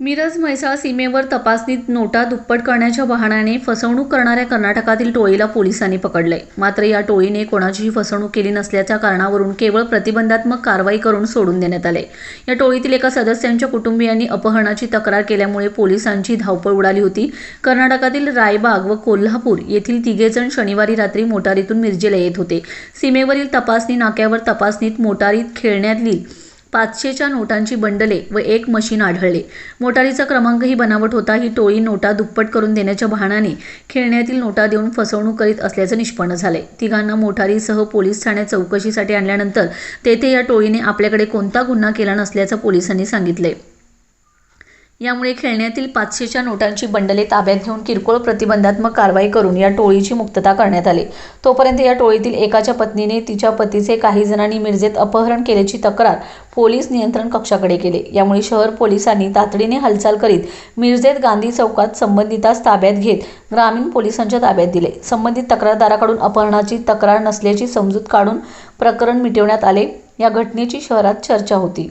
मिरज म्हैसाळ सीमेवर तपासणीत नोटा दुप्पट करण्याच्या बहाण्याने फसवणूक करणाऱ्या कर्नाटकातील टोळीला पोलिसांनी पकडले मात्र या टोळीने कोणाचीही फसवणूक केली नसल्याच्या कारणावरून केवळ प्रतिबंधात्मक कारवाई करून सोडून देण्यात आले. या टोळीतील एका सदस्यांच्या कुटुंबियांनी अपहरणाची तक्रार केल्यामुळे पोलिसांची धावपळ उडाली होती. कर्नाटकातील रायबाग व कोल्हापूर येथील तिघेजण शनिवारी रात्री मोटारीतून मिरजेला येत होते. सीमेवरील तपासणी नाक्यावर तपासणीत मोटारीत खेळण्यातील पाचशेच्या नोटांची बंडले व एक मशीन आढळले. मोटारीचा क्रमांकही बनावट होता. ही टोळी नोटा दुप्पट करून देण्याच्या बहाण्याने खेळण्यातील नोटा देऊन फसवणूक करीत असल्याचं निष्पन्न झाले. तिघांना मोटारीसह पोलीस ठाण्यात चौकशीसाठी आणल्यानंतर तेथे या टोळीने आपल्याकडे कोणता गुन्हा केला नसल्याचं पोलिसांनी सांगितले. यामुळे खेळण्यातील पाचशेच्या नोटांची बंडले ताब्यात घेऊन किरकोळ प्रतिबंधात्मक कारवाई करून या टोळीची मुक्तता करण्यात आली. तोपर्यंत या टोळीतील एकाच्या पत्नीने तिच्या पतीचे काही जणांनी मिरजेत अपहरण केल्याची तक्रार पोलीस नियंत्रण कक्षाकडे केली. यामुळे शहर पोलिसांनी तातडीने हालचाल करीत मिरजेत गांधी चौकात संबंधितास ताब्यात घेत ग्रामीण पोलिसांच्या ताब्यात दिले. संबंधित तक्रारदाराकडून अपहरणाची तक्रार नसल्याची समजूत काढून प्रकरण मिटवण्यात आले. या घटनेची शहरात चर्चा होती.